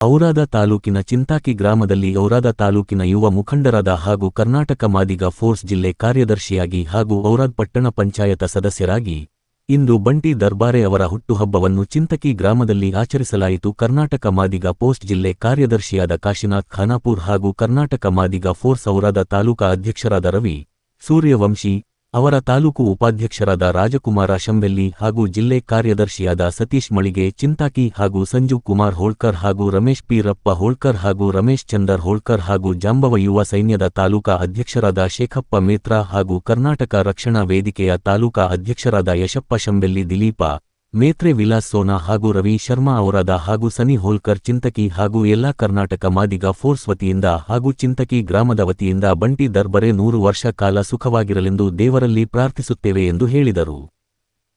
ಔರಾದ ತಾಲೂಕಿನ ಚಿಂತಾಕಿ ಗ್ರಾಮದಲ್ಲಿ ಔರಾದ ತಾಲೂಕಿನ ಯುವ ಮುಖಂಡರಾದ ಹಾಗೂ ಕರ್ನಾಟಕ ಮಾದಿಗ ಫೋರ್ಸ್ ಜಿಲ್ಲೆ ಕಾರ್ಯದರ್ಶಿಯಾಗಿ ಹಾಗೂ ಔರಾದ್ ಪಟ್ಟಣ ಪಂಚಾಯತ ಸದಸ್ಯರಾಗಿ ಇಂದು ಬಂಟಿ ದರ್ಬಾರೆ ಅವರ ಹುಟ್ಟುಹಬ್ಬವನ್ನು ಚಿಂತಕಿ ಗ್ರಾಮದಲ್ಲಿ ಆಚರಿಸಲಾಯಿತು. ಕರ್ನಾಟಕ ಮಾದಿಗ ಪೋಸ್ಟ್ ಜಿಲ್ಲೆ ಕಾರ್ಯದರ್ಶಿಯಾದ ಕಾಶಿನಾಥ್ ಖಾನಾಪುರ್ ಹಾಗೂ ಕರ್ನಾಟಕ ಮಾದಿಗ ಫೋರ್ಸ್ ಔರಾದ ತಾಲೂಕಾ ಅಧ್ಯಕ್ಷರಾದ ರವಿ ಸೂರ್ಯವಂಶಿ ಅವರ ತಾಲೂಕು ಉಪಾಧ್ಯಕ್ಷರಾದ ರಾಜಕುಮಾರ ಶಂಬೆಲ್ಲಿ ಹಾಗೂ ಜಿಲ್ಲೆ ಕಾರ್ಯದರ್ಶಿಯಾದ ಸತೀಶ್ ಮಳಿಗೆ, ಚಿಂತಾಕಿ ಹಾಗೂ ಸಂಜು ಕುಮಾರ್ ಹೋಳ್ಕರ್ ಹಾಗೂ ರಮೇಶ್ ಪಿ ರಪ್ಪ ಹೋಳ್ಕರ್ ಹಾಗೂ ರಮೇಶ್ ಚಂದರ್ ಹೋಳ್ಕರ್ ಹಾಗೂ ಜಾಂಬವ ಯುವ ಸೈನ್ಯದ ತಾಲೂಕಾ ಅಧ್ಯಕ್ಷರಾದ ಶೇಖಪ್ಪ ಮೇತ್ರ ಹಾಗೂ ಕರ್ನಾಟಕ ರಕ್ಷಣಾ ವೇದಿಕೆಯ ತಾಲೂಕಾ ಅಧ್ಯಕ್ಷರಾದ ಯಶಪ್ಪ ಶಂಬೆಲ್ಲಿ ದಿಲೀಪ ಮೇತ್ರೆ ವಿಲಾಸ್ ಸೋನಾ ಹಾಗೂ ರವಿ ಶರ್ಮಾ ಅವರಾದ ಹಾಗೂ ಸನಿ ಹೋಲ್ಕರ್, ಚಿಂತಕಿ ಹಾಗೂ ಎಲ್ಲಾ ಕರ್ನಾಟಕ ಮಾದಿಗ ಫೋರ್ಸ್ ವತಿಯಿಂದ ಹಾಗೂ ಚಿಂತಕಿ ಗ್ರಾಮದ ವತಿಯಿಂದ ಬಂಟಿ ದರ್ಬರೆ ನೂರು ವರ್ಷ ಕಾಲ ಸುಖವಾಗಿರಲೆಂದು ದೇವರಲ್ಲಿ ಪ್ರಾರ್ಥಿಸುತ್ತೇವೆ ಎಂದು ಹೇಳಿದರು.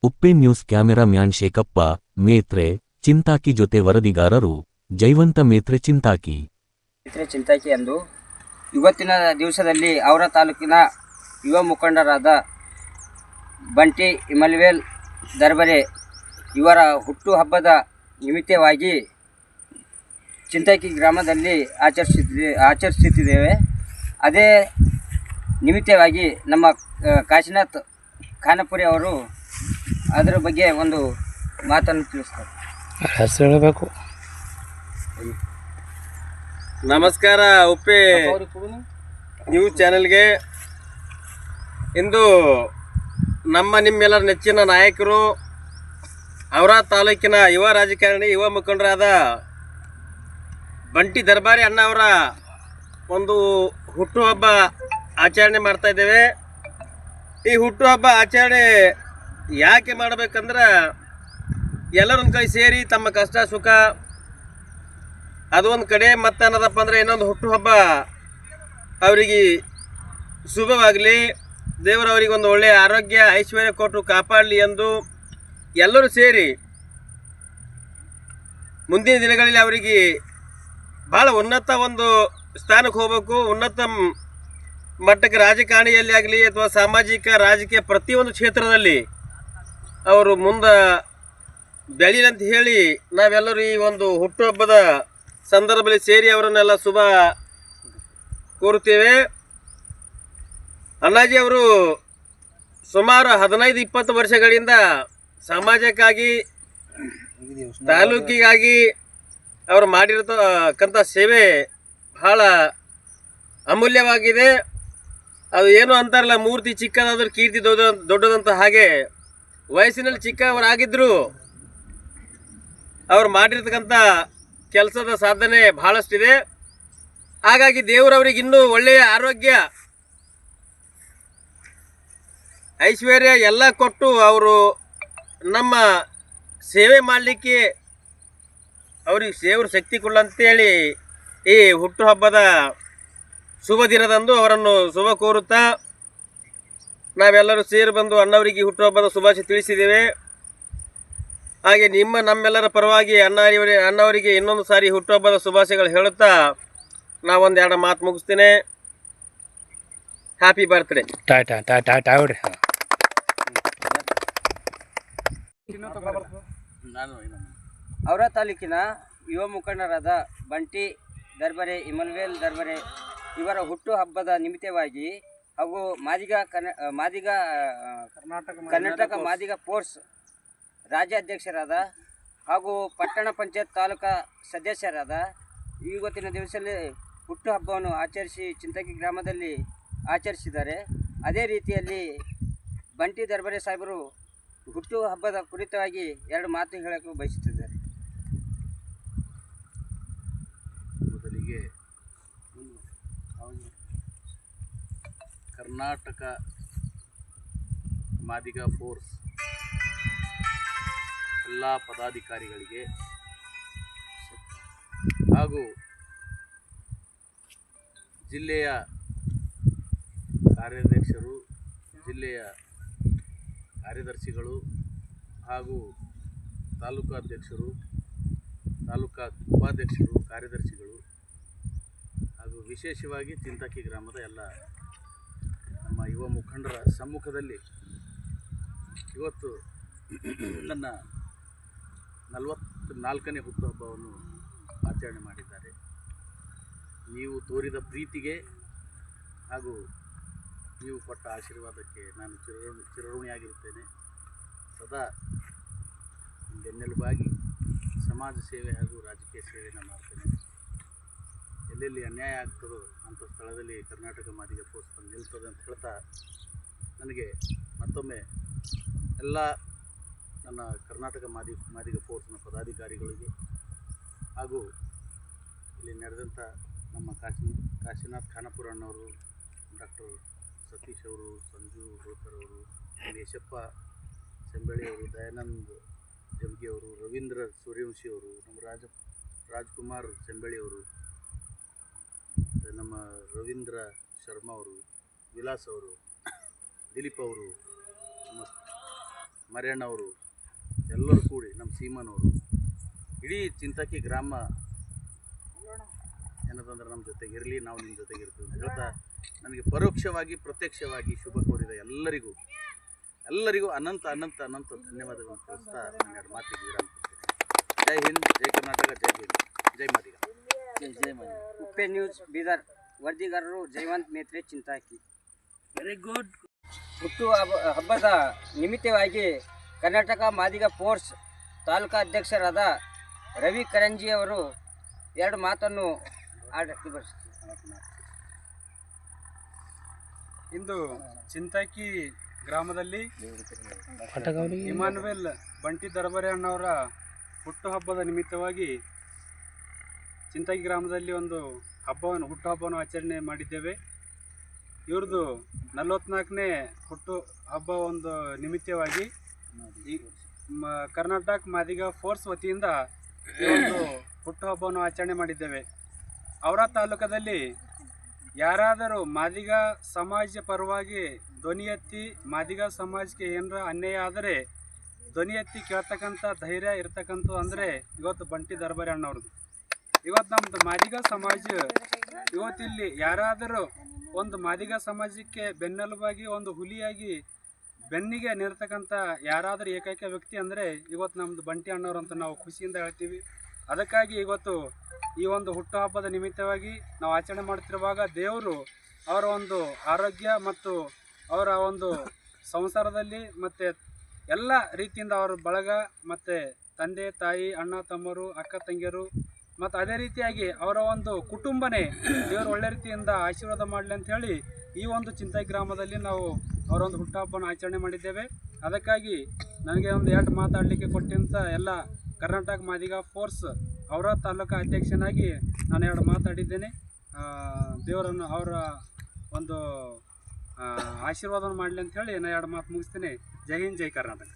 Uppe news camera man Shekhappa Metre Chintaki ಜೊತೆ ವರದಿಗಾರರು, ಜೈವಂತ ಮೇತ್ರೆ ಚಿಂತಾಕಿ. ಚಿಂತಾಕಿ ಎಂದು ಇವತ್ತಿನ ದಿವಸದಲ್ಲಿ ಅವರ ತಾಲೂಕಿನ ಯುವ ಮುಖಂಡರಾದ ಬಂಟಿ ಇಮಲ್ವೇಲ್ ದರ್ಬರೆ ಇವರ ಹುಟ್ಟುಹಬ್ಬದ ನಿಮಿತ್ತವಾಗಿ ಚಿಂತಾಕಿ ಗ್ರಾಮದಲ್ಲಿ ಆಚರಿಸುತ್ತಿದೆ ಆಚರಿಸುತ್ತಿದ್ದೇವೆ. ಅದೇ ನಿಮಿತ್ತವಾಗಿ ನಮ್ಮ ಕಾಶಿನಾಥ್ ಖಾನಪುರಿ ಅವರು ಅದರ ಬಗ್ಗೆ ಒಂದು ಮಾತನ್ನು ತಿಳಿಸ್ತಾರೆ. ಹೆಸರು ಹೇಳಬೇಕು. ನಮಸ್ಕಾರ ಉಪ್ಪಿ ನ್ಯೂಸ್ ಚಾನೆಲ್ಗೆ. ಇಂದು ನಮ್ಮ ನಿಮ್ಮೆಲ್ಲರ ನೆಚ್ಚಿನ ನಾಯಕರು ಅವರ ತಾಲೂಕಿನ ಯುವ ರಾಜಕಾರಣಿ, ಯುವ ಮುಖಂಡರಾದ ಬಂಟಿ ದರ್ಬಾರಿ ಅಣ್ಣ ಅವರ ಒಂದು ಹುಟ್ಟುಹಬ್ಬ ಆಚರಣೆ ಮಾಡ್ತಾ ಇದ್ದೇವೆ. ಈ ಹುಟ್ಟುಹಬ್ಬ ಆಚರಣೆ ಯಾಕೆ ಮಾಡಬೇಕಂದ್ರೆ ಎಲ್ಲರೊಂದು ಕೈ ಸೇರಿ ತಮ್ಮ ಕಷ್ಟ, ಸುಖ ಅದು ಒಂದು ಕಡೆ ಮತ್ತೆ ಅನ್ನೋದಪ್ಪ ಅಂದರೆ ಇನ್ನೊಂದು ಹುಟ್ಟುಹಬ್ಬ ಅವರಿಗೆ ಶುಭವಾಗಲಿ. ದೇವರು ಅವರಿಗೆ ಒಂದು ಒಳ್ಳೆಯ ಆರೋಗ್ಯ, ಐಶ್ವರ್ಯ ಕೊಟ್ಟು ಕಾಪಾಡಲಿ ಎಂದು ಎಲ್ಲರೂ ಸೇರಿ ಮುಂದಿನ ದಿನಗಳಲ್ಲಿ ಅವರಿಗೆ ಭಾಳ ಉನ್ನತ ಒಂದು ಸ್ಥಾನಕ್ಕೆ ಹೋಗಬೇಕು. ಉನ್ನತ ಮಟ್ಟಕ್ಕೆ ರಾಜಕಾರಣಿಯಲ್ಲಿ ಆಗಲಿ ಅಥವಾ ಸಾಮಾಜಿಕ ರಾಜಕೀಯ ಪ್ರತಿಯೊಂದು ಕ್ಷೇತ್ರದಲ್ಲಿ ಅವರು ಮುಂದೆ ಬೆಳೀಲಂತ ಹೇಳಿ ನಾವೆಲ್ಲರೂ ಈ ಒಂದು ಹುಟ್ಟುಹಬ್ಬದ ಸಂದರ್ಭದಲ್ಲಿ ಸೇರಿ ಅವರನ್ನೆಲ್ಲ ಶುಭ ಕೋರುತ್ತೇವೆ. ಅಣ್ಣಾಜಿ ಅವರು ಸುಮಾರು ಹದಿನೈದು ಇಪ್ಪತ್ತು ವರ್ಷಗಳಿಂದ ಸಮಾಜಕ್ಕಾಗಿ ತಾಲೂಕಿಗಾಗಿ ಅವರು ಮಾಡಿರತಕ್ಕಂಥ ಸೇವೆ ಬಹಳ ಅಮೂಲ್ಯವಾಗಿದೆ. ಅದು ಏನು ಅಂತಾರಲ್ಲ ಮೂರ್ತಿ ಚಿಕ್ಕದಾದ್ರೂ ಕೀರ್ತಿ ದೊಡ್ಡ ದೊಡ್ಡದಂತ ಹಾಗೆ. ವಯಸ್ಸಿನಲ್ಲಿ ಚಿಕ್ಕವರಾಗಿದ್ದರು ಅವರು ಮಾಡಿರ್ತಕ್ಕಂಥ ಕೆಲಸದ ಸಾಧನೆ ಬಹಳಷ್ಟಿದೆ. ಹಾಗಾಗಿ ದೇವರವರಿಗೆ ಇನ್ನೂ ಒಳ್ಳೆಯ ಆರೋಗ್ಯ ಐಶ್ವರ್ಯ ಎಲ್ಲ ಕೊಟ್ಟು ಅವರು ನಮ್ಮ ಸೇವೆ ಮಾಡಲಿಕ್ಕೆ ಅವ್ರಿಗೆ ಸೇವರು ಶಕ್ತಿ ಕೊಡಂತೇಳಿ ಈ ಹುಟ್ಟುಹಬ್ಬದ ಶುಭ ದಿನದಂದು ಅವರನ್ನು ಶುಭ ಕೋರುತ್ತಾ ನಾವೆಲ್ಲರೂ ಸೇರಿ ಬಂದು ಅಣ್ಣವರಿಗೆ ಹುಟ್ಟುಹಬ್ಬದ ಶುಭಾಶಯ ತಿಳಿಸಿದ್ದೇವೆ ಹಾಗೆ ನಿಮ್ಮ ನಮ್ಮೆಲ್ಲರ ಪರವಾಗಿ ಅಣ್ಣವರಿ ಅಣ್ಣವರಿಗೆ ಇನ್ನೊಂದು ಸಾರಿ ಹುಟ್ಟುಹಬ್ಬದ ಶುಭಾಶಯಗಳು ಹೇಳುತ್ತಾ ನಾವೊಂದು ಎರಡು ಮಾತು ಮುಗಿಸ್ತೇನೆ ಹ್ಯಾಪಿ ಬರ್ತ್ಡೇ ಟಾಟಾ ಟಾಟಾ ಟಾ ಅವರ ತಾಲೂಕಿನ ಯುವ ಮುಖಂಡರಾದ ಬಂಟಿ ದರ್ಬರೆ ಇಮನ್ವೇಲ್ ದರ್ಬರೆ ಇವರ ಹುಟ್ಟು ಹಬ್ಬದ ನಿಮಿತ್ತವಾಗಿ ಹಾಗೂ ಮಾದಿಗ ಕನ್ನ ಮಾದಿಗ ಕರ್ನಾಟಕ ಮಾದಿಗ ಫೋರ್ಸ್ ರಾಜ್ಯಾಧ್ಯಕ್ಷರಾದ ಹಾಗೂ ಪಟ್ಟಣ ಪಂಚಾಯತ್ ತಾಲೂಕಾ ಸದಸ್ಯರಾದ ಇವತ್ತಿನ ದಿವಸದಲ್ಲಿ ಹುಟ್ಟುಹಬ್ಬವನ್ನು ಆಚರಿಸಿ ಚಿಂತಕಿ ಗ್ರಾಮದಲ್ಲಿ ಆಚರಿಸಿದ್ದಾರೆ. ಅದೇ ರೀತಿಯಲ್ಲಿ ಬಂಟಿ ದರ್ಬರೆ ಸಾಹೇಬರು ಹುಟ್ಟು ಹಬ್ಬದ ಕುರಿತವಾಗಿ ಎರಡು ಮಾತು ಹೇಳಕ್ಕೆ ಬಯಸುತ್ತಿದ್ದಾರೆ. ಮೊದಲಿಗೆ ಕರ್ನಾಟಕ ಮಾದಿಗ ಫೋರ್ಸ್ ಎಲ್ಲ ಪದಾಧಿಕಾರಿಗಳಿಗೆ ಹಾಗೂ ಜಿಲ್ಲೆಯ ಕಾರ್ಯಾಧ್ಯಕ್ಷರು, ಜಿಲ್ಲೆಯ ಕಾರ್ಯದರ್ಶಿಗಳು ಹಾಗೂ ತಾಲೂಕು ಅಧ್ಯಕ್ಷರು, ತಾಲೂಕಾ ಉಪಾಧ್ಯಕ್ಷರು, ಕಾರ್ಯದರ್ಶಿಗಳು ಹಾಗೂ ವಿಶೇಷವಾಗಿ ಚಿಂತಕಿ ಗ್ರಾಮದ ಎಲ್ಲ ನಮ್ಮ ಯುವ ಮುಖಂಡರ ಸಮ್ಮುಖದಲ್ಲಿ ಇವತ್ತು ನನ್ನ ನಲವತ್ತು ನಾಲ್ಕನೇ ಹುಟ್ಟುಹಬ್ಬವನ್ನು ಆಚರಣೆ ಮಾಡಿದ್ದಾರೆ. ನೀವು ತೋರಿದ ಪ್ರೀತಿಗೆ ಹಾಗೂ ನೀವು ಕೊಟ್ಟ ಆಶೀರ್ವಾದಕ್ಕೆ ನಾನು ಚಿರಋಣಿ ಚಿರಋಣಿಯಾಗಿರುತ್ತೇನೆ. ಸದಾ ಬೆನ್ನೆಲುಬಾಗಿ ಸಮಾಜ ಸೇವೆ ಹಾಗೂ ರಾಜಕೀಯ ಸೇವೆಯನ್ನು ಮಾಡ್ತೇನೆ. ಎಲ್ಲೆಲ್ಲಿ ಅನ್ಯಾಯ ಆಗ್ತದೋ ಅಂಥ ಸ್ಥಳದಲ್ಲಿ ಕರ್ನಾಟಕ ಮಾದಿಗ ಫೋರ್ಸ್ ಬಂದು ನಿಲ್ತದೆ ಅಂತ ಹೇಳ್ತಾ ನನಗೆ ಮತ್ತೊಮ್ಮೆ ಎಲ್ಲ ನನ್ನ ಕರ್ನಾಟಕ ಮಾದಿ, ಮಾದಿಗ ಫೋರ್ಸ್ನ ಪದಾಧಿಕಾರಿಗಳಿಗೆ ಹಾಗೂ ಇಲ್ಲಿ ನಡೆದಂಥ ನಮ್ಮ ಕಾಶಿ, ಕಾಶಿನಾಥ್ ಖಾನಾಪುರ ಅಣ್ಣವರು ಡಾಕ್ಟರ್ ಸತೀಶ್ ಅವರು, ಸಂಜು ಹೋಳ್ಕರ್ ಅವರು ಯಶಪ್ಪ ಸೆಂಬಳಿ ಅವರು, ದಯಾನಂದ್ ಜಮ್ಗಿ ಅವರು, ರವೀಂದ್ರ ಸೂರ್ಯವಂಶಿ ಅವರು, ನಮ್ಮ ರಾಜ, ರಾಜ್ಕುಮಾರ್ ಸೆಂಬಳಿ ಅವರು, ನಮ್ಮ ರವೀಂದ್ರ ಶರ್ಮಾ ಅವರು, ವಿಲಾಸ್ ಅವರು, ದಿಲೀಪ್ ಅವರು, ನಮ್ಮ ಮರ್ಯಣ್ಣ ಅವರು, ಎಲ್ಲರೂ ಕೂಡಿ ನಮ್ಮ ಸೀಮನವರು ಇಡೀ ಚಿಂತಕಿ ಗ್ರಾಮ ಏನದಂದ್ರೆ ನಮ್ಮ ಜೊತೆಗೆ ಇರಲಿ, ನಾವು ನಿಮ್ಮ ಜೊತೆಗಿರ್ತೀವಿ ಅಂತ ಹೇಳ್ತಾ ನನಗೆ ಪರೋಕ್ಷವಾಗಿ ಪ್ರತ್ಯಕ್ಷವಾಗಿ ಶುಭ ಕೋರಿದ ಎಲ್ಲರಿಗೂ ಎಲ್ಲರಿಗೂ ಅನಂತ ಅನಂತ ಅನಂತ ಧನ್ಯವಾದಗಳನ್ನು ತಿಳಿಸ್ತಾ ನನ್ನ ಎರಡು ಮಾತಿಗೆ ವಿರಾಮ ಕೊಡ್ತೀನಿ. ಜೈ ಹಿಂದ್ ಜೈ ಕರ್ನಾಟಕ ಜೈ ಹಿಂದ್. ಜೈ ಮಾದಿಗ. ಉಪ್ಪೆ ನ್ಯೂಸ್ ಬೀದರ್. ವರದಿಗಾರರು ಜೈವಂತ್ ಮೇತ್ರೆ ಚಿಂತಾಕಿ. ವೆರಿ ಗುಡ್ ಹುಟ್ಟು ಹಬ್ಬ ಹಬ್ಬದ ನಿಮಿತ್ತವಾಗಿ ಕರ್ನಾಟಕ ಮಾದಿಗ ಫೋರ್ಸ್ ತಾಲೂಕಾ ಅಧ್ಯಕ್ಷರಾದ ರವಿ ಕರಂಜಿಯವರು ಎರಡು ಮಾತನ್ನು ಬರ್ಸ್ತೀನಿ ಇಂದು ಚಿಂತಾಕಿ ಗ್ರಾಮದಲ್ಲಿ ಇಮಾನ್ವೆಲ್ ಬಂಟಿ ದರ್ಬಾರಿ ಅಣ್ಣವರ ಹುಟ್ಟುಹಬ್ಬದ ನಿಮಿತ್ತವಾಗಿ ಚಿಂತಾಕಿ ಗ್ರಾಮದಲ್ಲಿ ಒಂದು ಹಬ್ಬವನ್ನು ಹುಟ್ಟುಹಬ್ಬವನ್ನು ಆಚರಣೆ ಮಾಡಿದ್ದೇವೆ. ಇವ್ರದ್ದು ನಲವತ್ನಾಲ್ಕನೇ ಹುಟ್ಟು ಹಬ್ಬ ಒಂದು ನಿಮಿತ್ತವಾಗಿ ಕರ್ನಾಟಕ ಮಾದಿಗ ಫೋರ್ಸ್ ವತಿಯಿಂದ ಒಂದು ಹುಟ್ಟುಹಬ್ಬವನ್ನು ಆಚರಣೆ ಮಾಡಿದ್ದೇವೆ. ಅವರ ತಾಲೂಕದಲ್ಲಿ ಯಾರಾದರೂ ಮಾದಿಗ ಸಮಾಜ ಪರವಾಗಿ ಧ್ವನಿ ಎತ್ತಿ, ಮಾದಿಗ ಸಮಾಜಕ್ಕೆ ಏನರ ಅನ್ಯಾಯ ಆದರೆ ಧ್ವನಿ ಎತ್ತಿ ಕೇಳ್ತಕ್ಕಂಥ ಧೈರ್ಯ ಇರ್ತಕ್ಕಂಥ ಅಂದರೆ ಇವತ್ತು ಬಂಟಿ ದರ್ಬಾರಿ ಅಣ್ಣವ್ರದ್ದು. ಇವತ್ತು ನಮ್ಮದು ಮಾದಿಗ ಸಮಾಜ, ಇವತ್ತಿಲ್ಲಿ ಯಾರಾದರೂ ಒಂದು ಮಾದಿಗ ಸಮಾಜಕ್ಕೆ ಬೆನ್ನೆಲುಬಾಗಿ, ಒಂದು ಹುಲಿಯಾಗಿ ಬೆನ್ನಿಗೆ ನಿರ್ತಕ್ಕಂಥ ಯಾರಾದರೂ ಏಕೈಕ ವ್ಯಕ್ತಿ ಅಂದರೆ ಇವತ್ತು ನಮ್ಮದು ಬಂಟಿ ಅಣ್ಣವ್ರು ಅಂತ ನಾವು ಖುಷಿಯಿಂದ ಹೇಳ್ತೀವಿ. ಅದಕ್ಕಾಗಿ ಇವತ್ತು ಈ ಒಂದು ಹುಟ್ಟುಹಬ್ಬದ ನಿಮಿತ್ತವಾಗಿ ನಾವು ಆಚರಣೆ ಮಾಡುತ್ತಿರುವಾಗ ದೇವರು ಅವರ ಒಂದು ಆರೋಗ್ಯ ಮತ್ತು ಅವರ ಒಂದು ಸಂಸಾರದಲ್ಲಿ ಮತ್ತು ಎಲ್ಲ ರೀತಿಯಿಂದ ಅವರ ಬಳಗ ಮತ್ತು ತಂದೆ, ತಾಯಿ, ಅಣ್ಣ, ತಮ್ಮರು, ಅಕ್ಕ, ತಂಗಿಯರು ಮತ್ತು ಅದೇ ರೀತಿಯಾಗಿ ಅವರ ಒಂದು ಕುಟುಂಬನೇ ದೇವರು ಒಳ್ಳೆ ರೀತಿಯಿಂದ ಆಶೀರ್ವಾದ ಮಾಡಲಿ ಅಂತ ಹೇಳಿ ಈ ಒಂದು ಚಿಂತೆ ಗ್ರಾಮದಲ್ಲಿ ನಾವು ಅವರ ಒಂದು ಹುಟ್ಟುಹಬ್ಬನ ಆಚರಣೆ ಮಾಡಿದ್ದೇವೆ. ಅದಕ್ಕಾಗಿ ನನಗೆ ಒಂದು ಎರಡು ಮಾತಾಡಲಿಕ್ಕೆ ಕೊಟ್ಟಂಥ ಎಲ್ಲ ಕರ್ನಾಟಕ ಮಾದಿಗ ಫೋರ್ಸ್ ಅವರ ತಾಲೂಕು ಅಧ್ಯಕ್ಷನಾಗಿ ನಾನು ಎರಡು ಮಾತಾಡಿದ್ದೇನೆ. ದೇವರನ್ನು ಅವರ ಒಂದು ಆಶೀರ್ವಾದವನ್ನು ಮಾಡಲಿ ಅಂತ ಹೇಳಿ ನಾನು ಎರಡು ಮಾತು ಮುಗಿಸ್ತೀನಿ. ಜೈ ಹಿಂದ್, ಜೈ ಕರ್ನಾಟಕ.